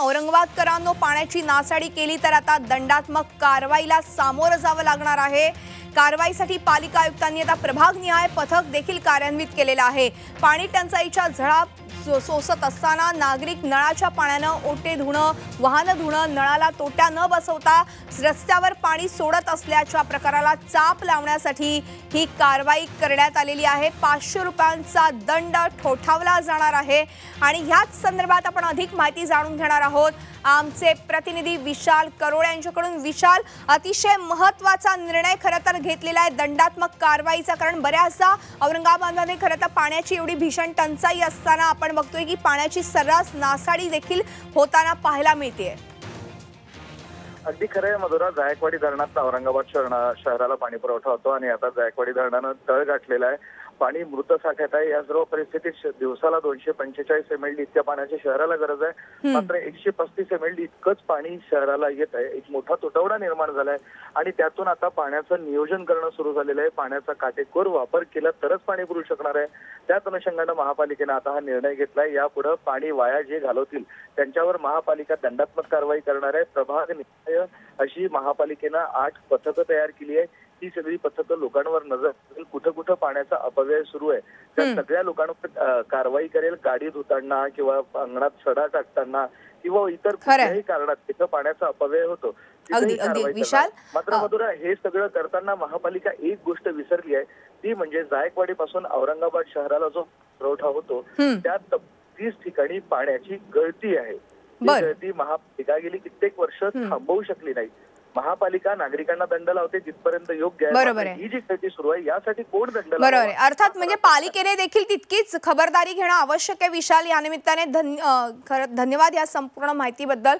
औरंगाबादकरांनो पाण्याची नासाडी केली तर आता दंडात्मक कारवाईला सामोरं जावं लागणार आहे. कारवाईसाठी पालिका आयुक्तांनी आता प्रभागनिहाय पथक देखील कार्यान्वित केलेलं आहे. पाणी टंचाईच्या झळा सोसत असताना नागरिक नळाच्या पाण्यानं ओटे धुणं वाहनं धुणं नळाला तोट्या न बसवता रस्त्यावर पाणी सोडत असल्याच्या प्रकाराला चाप लावण्यासाठी ही कारवाई करण्यात आलेली आहे. पाचशे रुपयांचा दंड ठोठावला जाणार आहे आणि ह्याच संदर्भात आपण अधिक माहिती जाणून घेणार आहोत. आमचे प्रतिनिधी विशाल करोळे यांच्याकडून. विशाल अतिशय महत्त्वाचा निर्णय खरं तर घेतलेला आहे. दंडात्मक कारवाईचा कारण बऱ्याचदा औरंगाबादमध्ये खरं तर पाण्याची एवढी भीषण टंचाई असताना आपण बघतोय की पाण्याची सर्रास नासाडी देखील होताना पाहायला मिळते अगदी खरं आहे मधुरा. जायकवाडी धरणात औरंगाबाद शहराला पाणी पुरवठा होतो आणि आता जायकवाडी धरणानं तळ गाठलेला आहे. पाणी मृत साठ्यात आहे. या सर्व परिस्थितीत दिवसाला दोनशे पंचेचाळीस एम एल डी इतक्या पाण्याची शहराला गरज आहे. मात्र एकशे पस्तीस एम एल डी इतकंच पाणी शहराला येत आहे. एक मोठा तुटवडा निर्माण झालाय. आणि त्यातून आता पाण्याचं नियोजन करणं सुरू झालेलं आहे. पाण्याचा काटेकोर वापर केला तरच पाणी पुरू शकणार आहे. त्याच अनुषंगानं महापालिकेनं आता हा निर्णय घेतलाय. यापुढे पाणी वाया जे घालवतील त्यांच्यावर महापालिका दंडात्मक कारवाई करणार आहे. प्रभाग निहाय अशी महापालिकेनं आठ पथकं तयार केली आहे. ती सगळी पथकं लोकांवर नजर. कुठं कुठं पाण्याचा अपव्यय सुरू आहे त्या. सगळ्या लोकांवर कारवाई करेल गाडी धुताना किंवा अंगणात सडा टाकताना किंवा इतर. कुठल्याही कारणात तिथं पाण्याचा अपव्यय होतो. विशाल, मात्र मधुरा हे सगळं करताना महापालिका एक गोष्ट विसरली आहे ती म्हणजे जायकवाडी पासून औरंगाबाद शहराला जो पुरवठा होतो. त्यात तीस ठिकाणी पाण्याची गळती आहे. गळती महापालिका गेली कित्येक वर्ष थांबवू शकली नाही महापालिका नागरिकांना दंड लावते जिथपर्यंत योग्य आहे बरोबर मात्र आहे. ही जी गळती सुरू आहे यासाठी कोण दंड बरोबर आहे? अर्थात म्हणजे पालिकेने देखील तितकीच खबरदारी घेणं आवश्यक आहे विशाल या निमित्ताने धन्य खरं धन्यवाद या संपूर्ण माहितीबद्दल